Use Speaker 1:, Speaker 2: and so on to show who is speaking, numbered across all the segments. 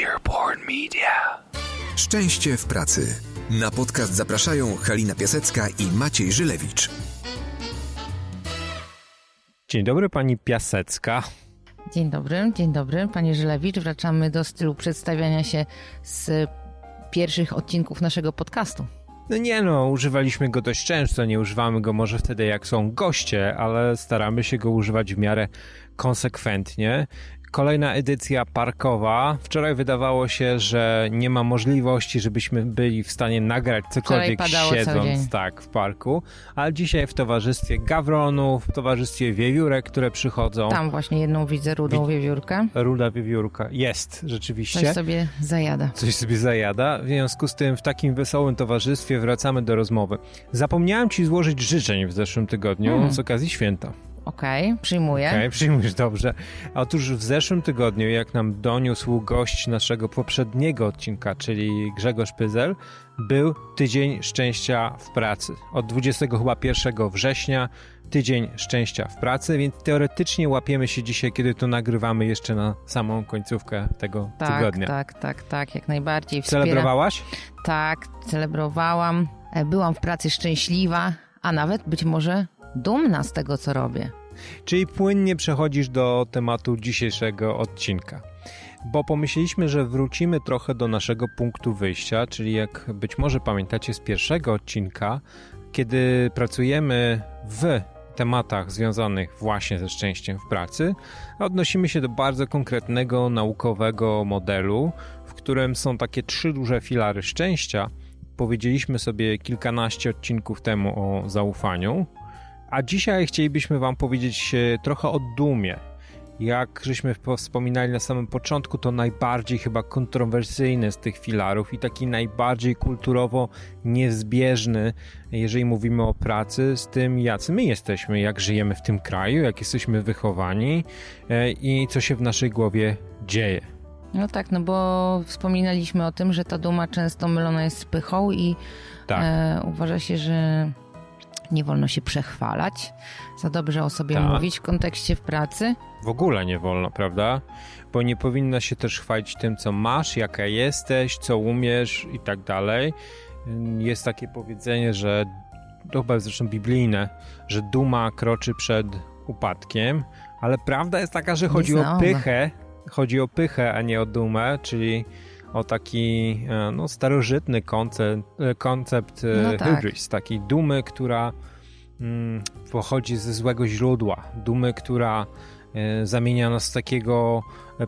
Speaker 1: Earborn Media.
Speaker 2: Szczęście w pracy. Na podcast zapraszają Halina Piasecka i Maciej Żylewicz.
Speaker 3: Dzień dobry, pani Piasecka.
Speaker 4: Dzień dobry, dzień dobry, panie Żylewicz. Wracamy do stylu przedstawiania się z pierwszych odcinków naszego podcastu.
Speaker 3: No nie no, używaliśmy go dość często, nie używamy go może wtedy jak są goście, ale staramy się go używać w miarę konsekwentnie. Kolejna edycja parkowa. Wczoraj wydawało się, że nie ma możliwości, żebyśmy byli w stanie nagrać cokolwiek siedząc tak w parku, ale dzisiaj w towarzystwie gawronów, w towarzystwie wiewiórek, które przychodzą.
Speaker 4: Tam właśnie jedną widzę rudą wiewiórkę.
Speaker 3: Ruda wiewiórka jest rzeczywiście.
Speaker 4: Coś sobie zajada.
Speaker 3: coś sobie zajada. W związku z tym w takim wesołym towarzystwie wracamy do rozmowy. Zapomniałem ci złożyć życzeń w zeszłym tygodniu
Speaker 4: Hmm.
Speaker 3: z okazji święta.
Speaker 4: Okej, przyjmuję.
Speaker 3: Okej, przyjmujesz dobrze. Otóż w zeszłym tygodniu, jak nam doniósł gość naszego poprzedniego odcinka, czyli Grzegorz Pyzel, był Tydzień Szczęścia w Pracy. Od 20 chyba 1 września Tydzień Szczęścia w Pracy, więc teoretycznie łapiemy się dzisiaj, kiedy to nagrywamy jeszcze na samą końcówkę tego
Speaker 4: Tak,
Speaker 3: tygodnia.
Speaker 4: tak, tak, tak, jak najbardziej. Wspiera-
Speaker 3: Celebrowałaś?
Speaker 4: Tak, celebrowałam. E, Byłam w pracy szczęśliwa, a nawet być może dumna z tego, co robię.
Speaker 3: Czyli płynnie przechodzisz do tematu dzisiejszego odcinka. Bo pomyśleliśmy, że wrócimy trochę do naszego punktu wyjścia, czyli jak być może pamiętacie z pierwszego odcinka, kiedy pracujemy w tematach związanych właśnie ze szczęściem w pracy, odnosimy się do bardzo konkretnego naukowego modelu, w którym są takie trzy duże filary szczęścia. Powiedzieliśmy sobie kilkanaście odcinków temu o zaufaniu, a dzisiaj chcielibyśmy Wam powiedzieć trochę o dumie. Jak żeśmy po- wspominali na samym początku, to najbardziej chyba kontrowersyjny z tych filarów i taki najbardziej kulturowo niezbieżny, jeżeli mówimy o pracy, z tym, jacy my jesteśmy, jak żyjemy w tym kraju, jak jesteśmy wychowani e, i co się w naszej głowie dzieje.
Speaker 4: No tak, no bo wspominaliśmy o tym, że ta duma często mylona jest z pychą i
Speaker 3: Tak.
Speaker 4: e, uważa się, że nie wolno się przechwalać, za dobrze o sobie
Speaker 3: Tak.
Speaker 4: mówić w kontekście w pracy.
Speaker 3: W ogóle nie wolno, prawda? Bo nie powinna się też chwalić tym, co masz, jaka jesteś, co umiesz i tak dalej. Jest takie powiedzenie, że to chyba jest zresztą biblijne, że duma kroczy przed upadkiem, ale prawda jest taka, że chodzi o pychę, chodzi o pychę, a nie o dumę, czyli o taki e, no, starożytny koncept, e, koncept e,
Speaker 4: No tak.
Speaker 3: hybris, takiej dumy, która mm, pochodzi ze złego źródła, dumy, która zamienia nas w takiego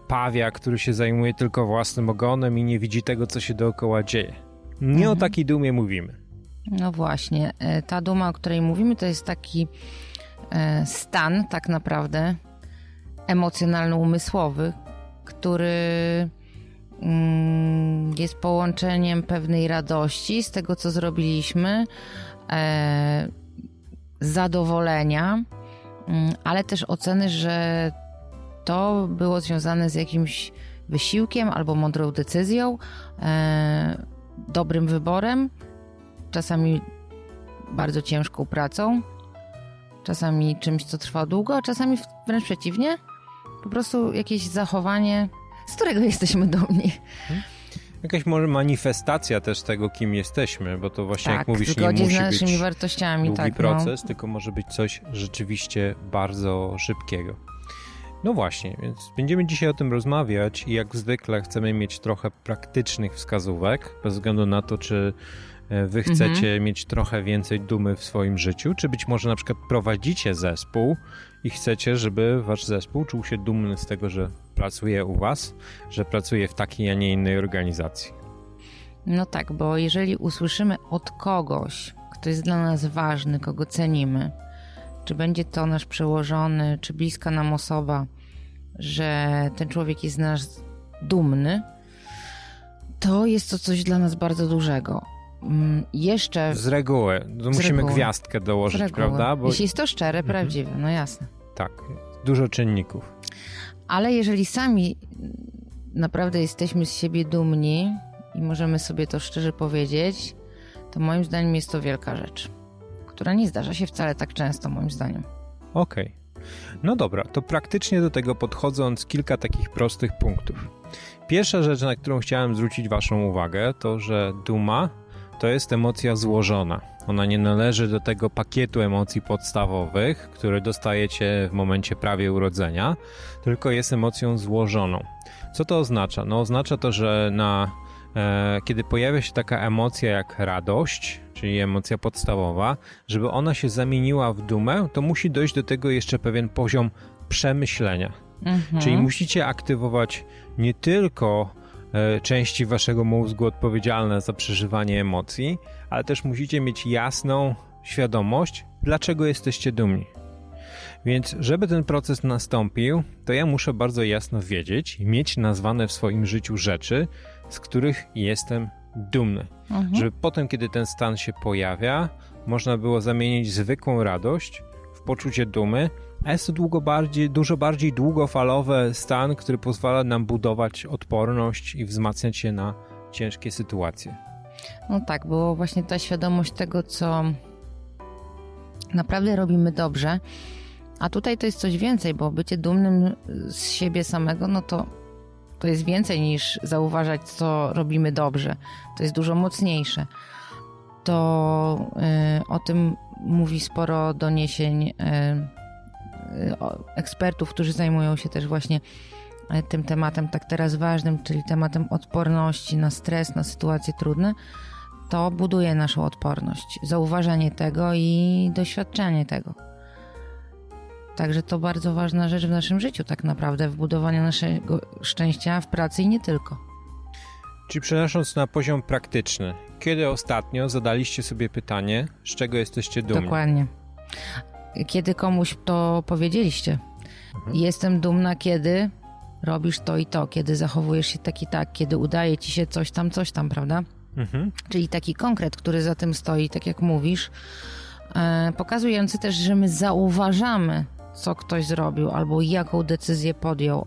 Speaker 3: pawia, który się zajmuje tylko własnym ogonem i nie widzi tego, co się dookoła dzieje. Nie o
Speaker 4: Mhm.
Speaker 3: takiej dumie mówimy.
Speaker 4: No właśnie, ta duma, o której mówimy, to jest taki stan tak naprawdę emocjonalno-umysłowy, który jest połączeniem pewnej radości z tego, co zrobiliśmy, e, zadowolenia, mm, ale też oceny, że to było związane z jakimś wysiłkiem albo mądrą decyzją, e, dobrym wyborem, czasami bardzo ciężką pracą, czasami czymś, co trwa długo, a czasami wręcz przeciwnie, po prostu jakieś zachowanie, z którego jesteśmy dumni.
Speaker 3: Jakaś może manifestacja też tego, kim jesteśmy, bo to właśnie jak
Speaker 4: tak,
Speaker 3: mówisz,
Speaker 4: w
Speaker 3: nie
Speaker 4: zgodzie z
Speaker 3: musi
Speaker 4: naszymi
Speaker 3: być
Speaker 4: wartościami.
Speaker 3: długi
Speaker 4: tak, no.
Speaker 3: proces, tylko może być coś rzeczywiście bardzo szybkiego. No właśnie, więc będziemy dzisiaj o tym rozmawiać i jak zwykle chcemy mieć trochę praktycznych wskazówek, bez względu na to, czy e, wy
Speaker 4: Mhm.
Speaker 3: chcecie mieć trochę więcej dumy w swoim życiu, czy być może na przykład prowadzicie zespół i chcecie, żeby wasz zespół czuł się dumny z tego, że pracuje u was, że pracuje w takiej, a nie innej organizacji.
Speaker 4: No tak, bo jeżeli usłyszymy od kogoś, kto jest dla nas ważny, kogo cenimy, czy będzie to nasz przełożony, czy bliska nam osoba, że ten człowiek jest z nas dumny, to jest to coś dla nas bardzo dużego. Mm, Jeszcze
Speaker 3: Z reguły. To musimy
Speaker 4: reguły.
Speaker 3: gwiazdkę
Speaker 4: z
Speaker 3: dołożyć, prawda? Bo
Speaker 4: jeśli jest to szczere,
Speaker 3: Mhm.
Speaker 4: prawdziwe, no jasne.
Speaker 3: tak, dużo czynników.
Speaker 4: Ale jeżeli sami naprawdę jesteśmy z siebie dumni i możemy sobie to szczerze powiedzieć, to moim zdaniem jest to wielka rzecz, która nie zdarza się wcale tak często, moim zdaniem.
Speaker 3: Okej. No dobra, to praktycznie do tego podchodząc kilka takich prostych punktów. Pierwsza rzecz, na którą chciałem zwrócić Waszą uwagę, to że duma to jest emocja złożona. Ona nie należy do tego pakietu emocji podstawowych, które dostajecie w momencie prawie urodzenia, tylko jest emocją złożoną. Co to oznacza? No oznacza to, że na, e, kiedy pojawia się taka emocja jak radość, czyli emocja podstawowa, żeby ona się zamieniła w dumę, to musi dojść do tego jeszcze pewien poziom przemyślenia.
Speaker 4: Mhm.
Speaker 3: Czyli musicie aktywować nie tylko części waszego mózgu odpowiedzialne za przeżywanie emocji, ale też musicie mieć jasną świadomość, dlaczego jesteście dumni. Więc, żeby ten proces nastąpił, to ja muszę bardzo jasno wiedzieć i mieć nazwane w swoim życiu rzeczy, z których jestem dumny.
Speaker 4: Mhm.
Speaker 3: Żeby potem, kiedy ten stan się pojawia, można było zamienić zwykłą radość poczucie dumy, jest to długo bardziej, dużo bardziej długofalowy stan, który pozwala nam budować odporność i wzmacniać się na ciężkie sytuacje.
Speaker 4: No tak, było właśnie ta świadomość tego, co naprawdę robimy dobrze. A tutaj to jest coś więcej, bo bycie dumnym z siebie samego, no to to jest więcej niż zauważać, co robimy dobrze. To jest dużo mocniejsze. To y, o tym mówi sporo doniesień y, o- ekspertów, którzy zajmują się też właśnie y, tym tematem tak teraz ważnym, czyli tematem odporności na stres, na sytuacje trudne to buduje naszą odporność. Zauważanie tego i doświadczanie tego. Także to bardzo ważna rzecz w naszym życiu, tak naprawdę, w budowaniu naszego szczęścia w pracy i nie tylko.
Speaker 3: Czyli przenosząc na poziom praktyczny, kiedy ostatnio zadaliście sobie pytanie, z czego jesteście dumni?
Speaker 4: Dokładnie. Kiedy komuś to powiedzieliście, jestem dumna, kiedy robisz to i to, kiedy zachowujesz się tak i tak, kiedy udaje ci się coś tam, coś tam, prawda?
Speaker 3: Mhm.
Speaker 4: czyli taki konkret, który za tym stoi, tak jak mówisz, e, pokazujący też, że my zauważamy, co ktoś zrobił albo jaką decyzję podjął.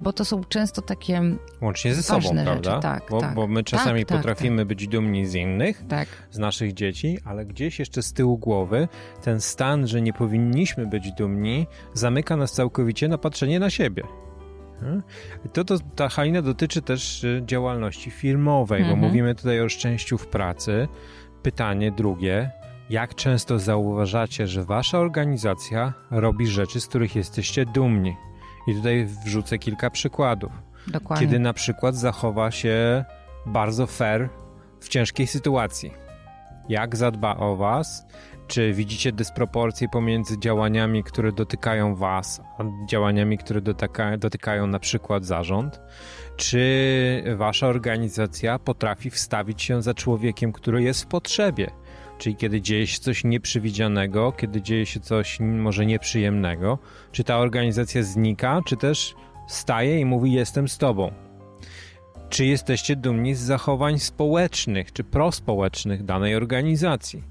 Speaker 4: Bo to są często takie,
Speaker 3: Łącznie ze sobą, prawda?
Speaker 4: rzeczy, tak,
Speaker 3: bo,
Speaker 4: tak.
Speaker 3: bo my czasami
Speaker 4: Tak, tak,
Speaker 3: potrafimy być dumni z innych,
Speaker 4: tak,
Speaker 3: z naszych dzieci, ale gdzieś jeszcze z tyłu głowy ten stan, że nie powinniśmy być dumni, zamyka nas całkowicie na patrzenie na siebie. Hmm? To, to, ta Halina dotyczy też y, działalności firmowej,
Speaker 4: Mhm.
Speaker 3: bo mówimy tutaj o szczęściu w pracy. Pytanie drugie. Jak często zauważacie, że wasza organizacja robi rzeczy, z których jesteście dumni? I tutaj wrzucę kilka przykładów
Speaker 4: dokładnie.
Speaker 3: kiedy na przykład zachowa się bardzo fair w ciężkiej sytuacji. Jak zadba o was? Czy widzicie dysproporcje pomiędzy działaniami, które dotykają was, a działaniami, które dotyka, dotykają na przykład zarząd? Czy wasza organizacja potrafi wstawić się za człowiekiem, który jest w potrzebie? Czyli kiedy dzieje się coś nieprzewidzianego, kiedy dzieje się coś może nieprzyjemnego, czy ta organizacja znika, czy też staje i mówi: Jestem z tobą. Czy jesteście dumni z zachowań społecznych czy prospołecznych danej organizacji?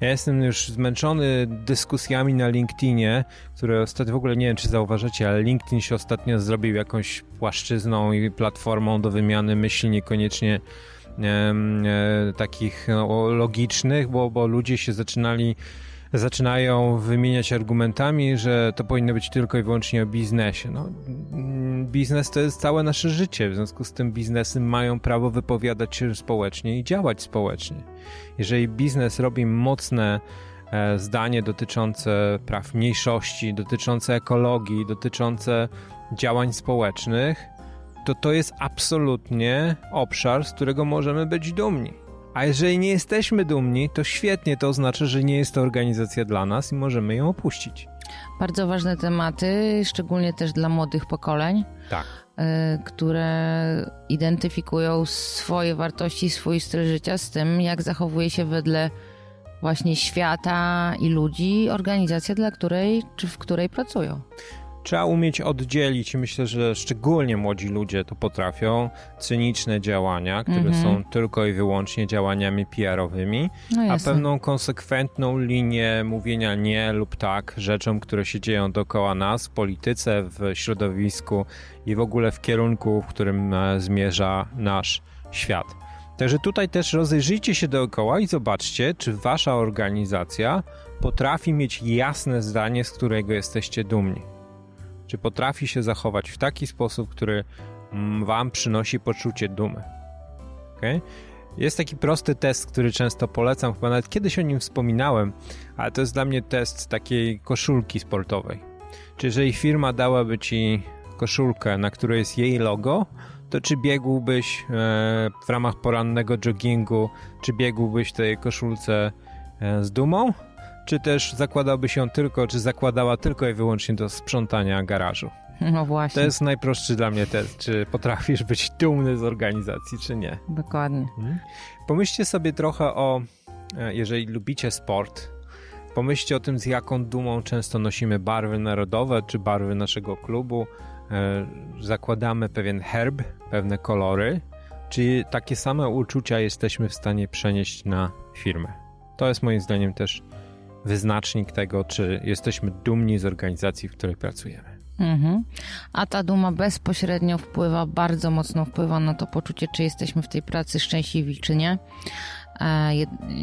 Speaker 3: Ja jestem już zmęczony dyskusjami na LinkedInie, które ostatnio w ogóle nie wiem, czy zauważacie, ale LinkedIn się ostatnio zrobił jakąś płaszczyzną i platformą do wymiany myśli, niekoniecznie takich no, logicznych, bo, bo ludzie się zaczynali zaczynają wymieniać argumentami, że to powinno być tylko i wyłącznie o biznesie. No, mm, biznes to jest całe nasze życie, w związku z tym biznesy mają prawo wypowiadać się społecznie i działać społecznie. Jeżeli biznes robi mocne e, zdanie dotyczące praw mniejszości, dotyczące ekologii, dotyczące działań społecznych, to to jest absolutnie obszar, z którego możemy być dumni. A jeżeli nie jesteśmy dumni, to świetnie to oznacza, że nie jest to organizacja dla nas i możemy ją opuścić.
Speaker 4: Bardzo ważne tematy, szczególnie też dla młodych pokoleń,
Speaker 3: Tak.
Speaker 4: y, które identyfikują swoje wartości, swój styl życia z tym, jak zachowuje się wedle właśnie świata i ludzi organizacja, dla której czy w której pracują.
Speaker 3: Trzeba umieć oddzielić, myślę, że szczególnie młodzi ludzie to potrafią, cyniczne działania, które
Speaker 4: Mhm.
Speaker 3: są tylko i wyłącznie działaniami PR-owymi,
Speaker 4: No
Speaker 3: a pewną konsekwentną linię mówienia nie lub tak rzeczom, które się dzieją dookoła nas, w polityce, w środowisku i w ogóle w kierunku, w którym e, zmierza nasz świat. Także tutaj też rozejrzyjcie się dookoła i zobaczcie, czy wasza organizacja potrafi mieć jasne zdanie, z którego jesteście dumni. Czy potrafi się zachować w taki sposób, który mm, wam przynosi poczucie dumy. Okay? Jest taki prosty test, który często polecam, chyba nawet kiedyś o nim wspominałem, ale to jest dla mnie test takiej koszulki sportowej. Czy jeżeli firma dałaby ci koszulkę, na której jest jej logo, to czy biegłbyś e, w ramach porannego joggingu, czy biegłbyś w tej koszulce e, z dumą, czy też zakładałbyś ją tylko, czy zakładała tylko i wyłącznie do sprzątania garażu?
Speaker 4: No właśnie,
Speaker 3: To jest najprostszy dla mnie test, czy potrafisz być dumny z organizacji, czy nie.
Speaker 4: dokładnie.
Speaker 3: Pomyślcie sobie trochę o, e, jeżeli lubicie sport, pomyślcie o tym, z jaką dumą często nosimy barwy narodowe czy barwy naszego klubu. E, Zakładamy pewien herb, pewne kolory. Czy takie same uczucia jesteśmy w stanie przenieść na firmę? To jest moim zdaniem też wyznacznik tego, czy jesteśmy dumni z organizacji, w której pracujemy.
Speaker 4: Mhm. A ta duma bezpośrednio wpływa, bardzo mocno wpływa na to poczucie, czy jesteśmy w tej pracy szczęśliwi, czy nie. E,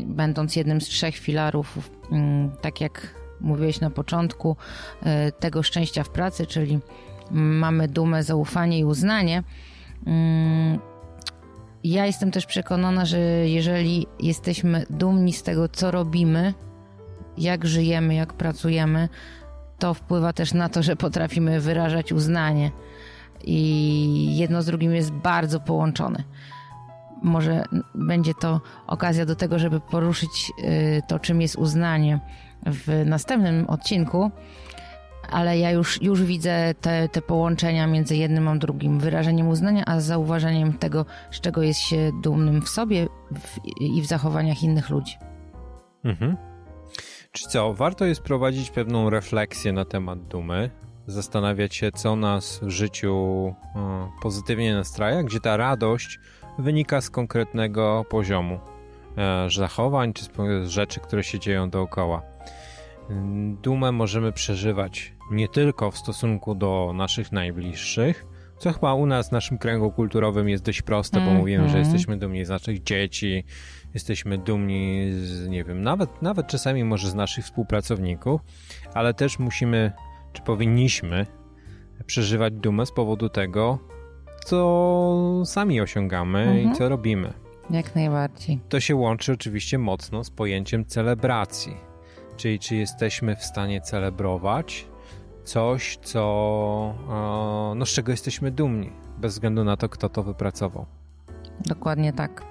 Speaker 4: będąc jednym z trzech filarów, mm, tak jak mówiłeś na początku, e, tego szczęścia w pracy, czyli mamy dumę, zaufanie i uznanie. Mm, Ja jestem też przekonana, że jeżeli jesteśmy dumni z tego, co robimy, jak żyjemy, jak pracujemy, to wpływa też na to, że potrafimy wyrażać uznanie. I jedno z drugim jest bardzo połączone. Może będzie to okazja do tego, żeby poruszyć y, to, czym jest uznanie w następnym odcinku, ale ja już, już widzę te, te połączenia między jednym a drugim. Wyrażeniem uznania, a zauważeniem tego, z czego jest się dumnym w sobie w, i w zachowaniach innych ludzi.
Speaker 3: Mhm. Czy co, warto jest prowadzić pewną refleksję na temat dumy, zastanawiać się, co nas w życiu e, pozytywnie nastraja, gdzie ta radość wynika z konkretnego poziomu e, zachowań czy z rzeczy, które się dzieją dookoła. Dumę możemy przeżywać nie tylko w stosunku do naszych najbliższych, co chyba u nas w naszym kręgu kulturowym jest dość proste, bo
Speaker 4: Mhm.
Speaker 3: mówimy, że jesteśmy dumni z naszych dzieci, jesteśmy dumni z, nie wiem, nawet, nawet czasami może z naszych współpracowników, ale też musimy, czy powinniśmy przeżywać dumę z powodu tego, co sami osiągamy
Speaker 4: Mhm.
Speaker 3: i co robimy.
Speaker 4: Jak najbardziej.
Speaker 3: To się łączy oczywiście mocno z pojęciem celebracji, czyli czy jesteśmy w stanie celebrować coś, co, e, no, z czego jesteśmy dumni, bez względu na to, kto to wypracował.
Speaker 4: Dokładnie tak.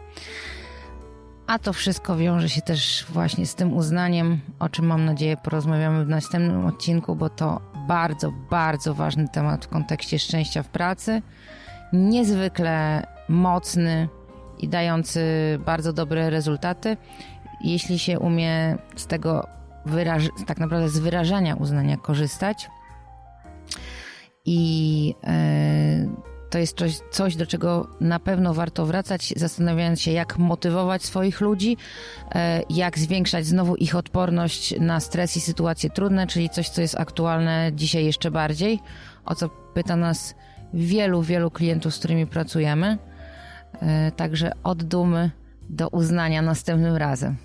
Speaker 4: A to wszystko wiąże się też właśnie z tym uznaniem, o czym mam nadzieję porozmawiamy w następnym odcinku, bo to bardzo, bardzo ważny temat w kontekście szczęścia w pracy. Niezwykle mocny i dający bardzo dobre rezultaty, jeśli się umie z tego wyraż- tak naprawdę z wyrażania uznania korzystać. I e, to jest coś, coś, do czego na pewno warto wracać, zastanawiając się, jak motywować swoich ludzi, e, jak zwiększać znowu ich odporność na stres i sytuacje trudne, czyli coś, co jest aktualne dzisiaj jeszcze bardziej, o co pyta nas wielu, wielu klientów, z którymi pracujemy. E, Także od dumy do uznania następnym razem.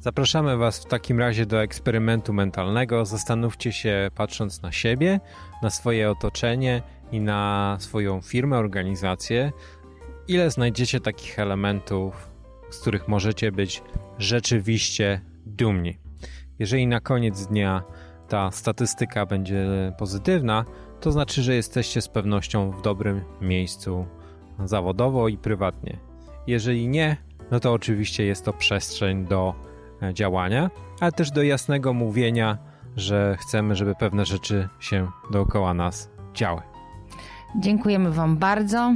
Speaker 3: Zapraszamy Was w takim razie do eksperymentu mentalnego. Zastanówcie się, patrząc na siebie, na swoje otoczenie i na swoją firmę, organizację, ile znajdziecie takich elementów, z których możecie być rzeczywiście dumni. Jeżeli na koniec dnia ta statystyka będzie pozytywna, to znaczy, że jesteście z pewnością w dobrym miejscu zawodowo i prywatnie. Jeżeli nie, no to oczywiście jest to przestrzeń do działania, ale też do jasnego mówienia, że chcemy, żeby pewne rzeczy się dookoła nas działy.
Speaker 4: Dziękujemy Wam bardzo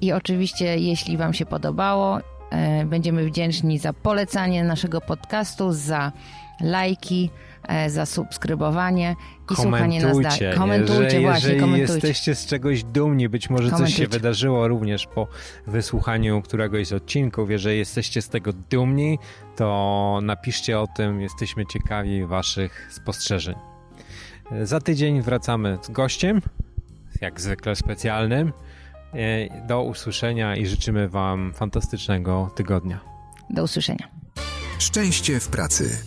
Speaker 4: i oczywiście, jeśli Wam się podobało, e, będziemy wdzięczni za polecanie naszego podcastu, za lajki, e, za subskrybowanie i słuchanie nas dalej. Komentujcie,
Speaker 3: jeżeli,
Speaker 4: właśnie,
Speaker 3: jeżeli
Speaker 4: komentujcie.
Speaker 3: jesteście z czegoś dumni, być może coś się wydarzyło również po wysłuchaniu któregoś z odcinków. Jeżeli jesteście z tego dumni, to napiszcie o tym, jesteśmy ciekawi Waszych spostrzeżeń. Za tydzień wracamy z gościem, jak zwykle specjalnym. E, Do usłyszenia i życzymy Wam fantastycznego tygodnia.
Speaker 4: Do usłyszenia.
Speaker 2: Szczęście w pracy.